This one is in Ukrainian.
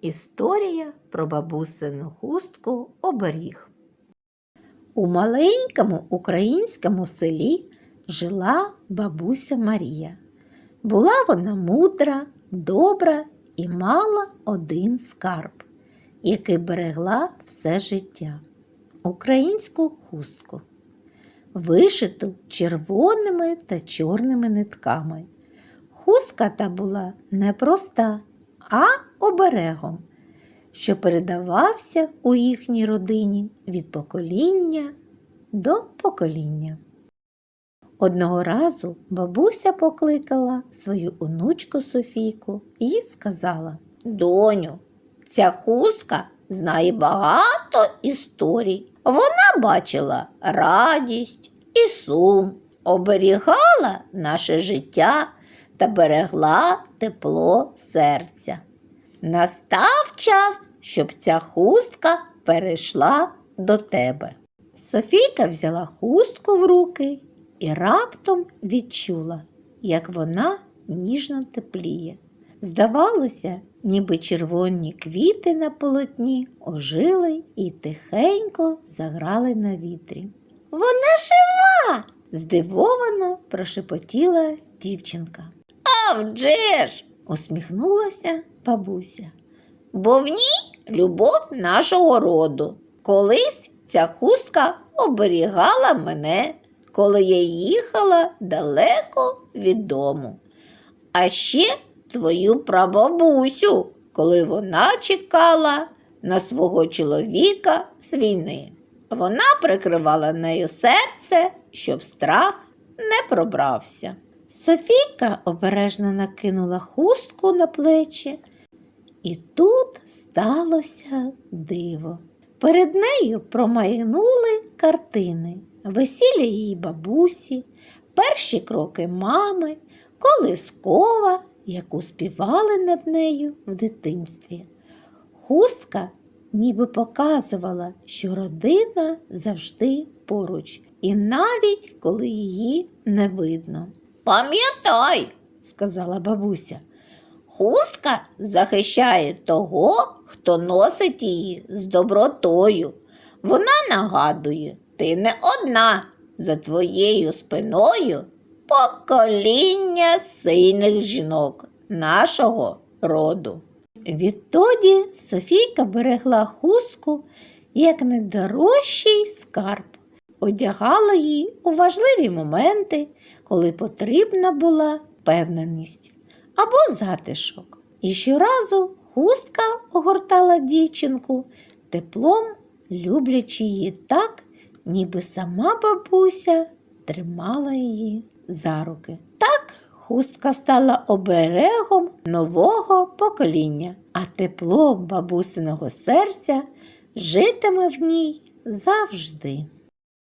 Історія про бабусину хустку оберіг. У маленькому українському селі жила бабуся Марія. Була вона мудра, добра і мала один скарб, який берегла все життя українську хустку, вишиту червоними та чорними нитками. Хустка та була не проста, а оберегом, що передавався у їхній родині від покоління до покоління. Одного разу бабуся покликала свою онучку Софійку і сказала Доню, ця хустка знає багато історій. Вона бачила радість і сум, оберігала наше життя та берегла тепло серця. Настав час, щоб ця хустка перейшла до тебе. Софійка взяла хустку в руки і раптом відчула, як вона ніжно тепліє. Здавалося, ніби червоні квіти на полотні ожили і тихенько заграли на вітрі. Вона жива! здивовано прошепотіла дівчинка. Вже ж! усміхнулася бабуся. Бо в ній любов нашого роду. Колись ця хустка оберігала мене, коли я їхала далеко від дому. А ще твою прабабусю, коли вона чекала на свого чоловіка з війни. Вона прикривала нею серце, щоб страх не пробрався. Софійка обережно накинула хустку на плечі, і тут сталося диво. Перед нею промайнули картини, весілля її бабусі, перші кроки мами, колискова, яку співали над нею в дитинстві. Хустка ніби показувала, що родина завжди поруч, і навіть коли її не видно. Пам'ятай, сказала бабуся, хустка захищає того, хто носить її з добротою. Вона нагадує, ти не одна за твоєю спиною покоління сильних жінок нашого роду. Відтоді Софійка берегла хустку як найдорожчий скарб, одягала її у важливі моменти, коли потрібна була впевненість або затишок. І щоразу хустка огортала дівчинку теплом, люблячи її так, ніби сама бабуся тримала її за руки. Так хустка стала оберегом нового покоління, а тепло бабусиного серця житиме в ній завжди.